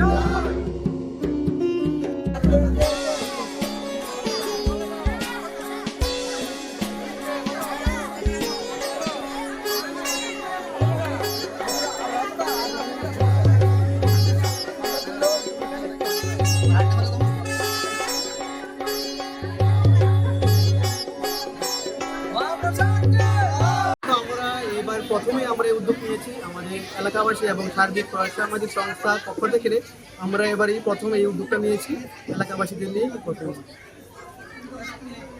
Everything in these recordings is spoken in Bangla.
啊。করেছি আমাদের এলাকাবাসী এবং সার্বিক সামাজিক সংস্থার পক্ষ থেকে আমরা এবারই প্রথম এই উদ্যোগটা নিয়েছি। এলাকাবাসীদের নিয়ে প্রথম।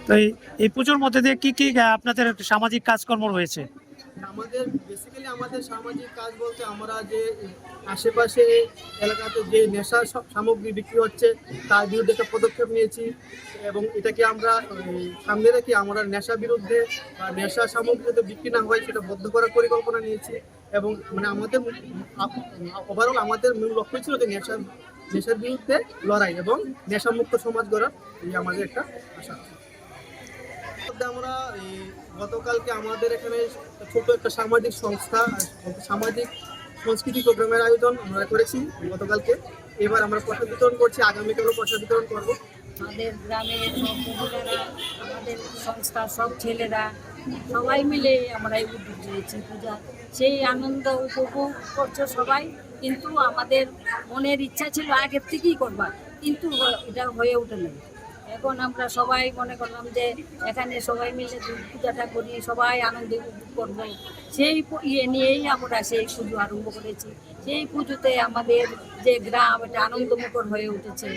তো এই- এই পুজোর মধ্যে দিয়ে কি কি আপনাদের সামাজিক কাজকর্ম রয়েছে? আমাদের বেসিক্যালি আমাদের সামাজিক কাজ বলতে আমরা যে আশেপাশে এলাকাতে যে নেশা সামগ্রী বিক্রি হচ্ছে, তার বিরুদ্ধে একটা পদক্ষেপ নিয়েছি এবং এটাকে আমরা সামনে রেখে আমরা নেশা বিরুদ্ধে বা নেশা সামগ্রী যাতে বিক্রি না হয় সেটা বদ্ধ করার পরিকল্পনা নিয়েছি এবং মানে আমাদের ওভারঅল আমাদের মূল লক্ষ্য ছিল যে নেশার নেশার বিরুদ্ধে লড়াই এবং নেশামুক্ত সমাজ গড়ার এই আমাদের একটা আশা। আমরা গতকালকে আমাদের এখানে ছোট একটা সামাজিক সংস্থা সামাজিক সংস্কৃতি প্রোগ্রামের আয়োজন আমরা করেছি গতকালকে। এবার আমরা প্রসাদ বিতরণ করছি, আগামীকালও প্রসাদ বিতরণ করব। আমাদের গ্রামের আমাদের সংস্থার সব ছেলেরা, সবাই মিলে আমরা এই উদ্যোগ নিয়েছি পূজা। সেই আনন্দ উপভোগ করছে সবাই, কিন্তু আমাদের মনের ইচ্ছা ছিল আগের থেকেই করবা কিন্তু এটা হয়ে ওঠেনি এখন আমরা সবাই মনে করলাম যে এখানে সবাই মিলে পূজাটা করি সবাই আনন্দ করব। সেই ইয়ে নিয়েই আমরা সেই পুজো আরম্ভ করেছি। সেই পুজোতে আমাদের যে গ্রাম, এটা আনন্দমুখর হয়ে উঠেছে।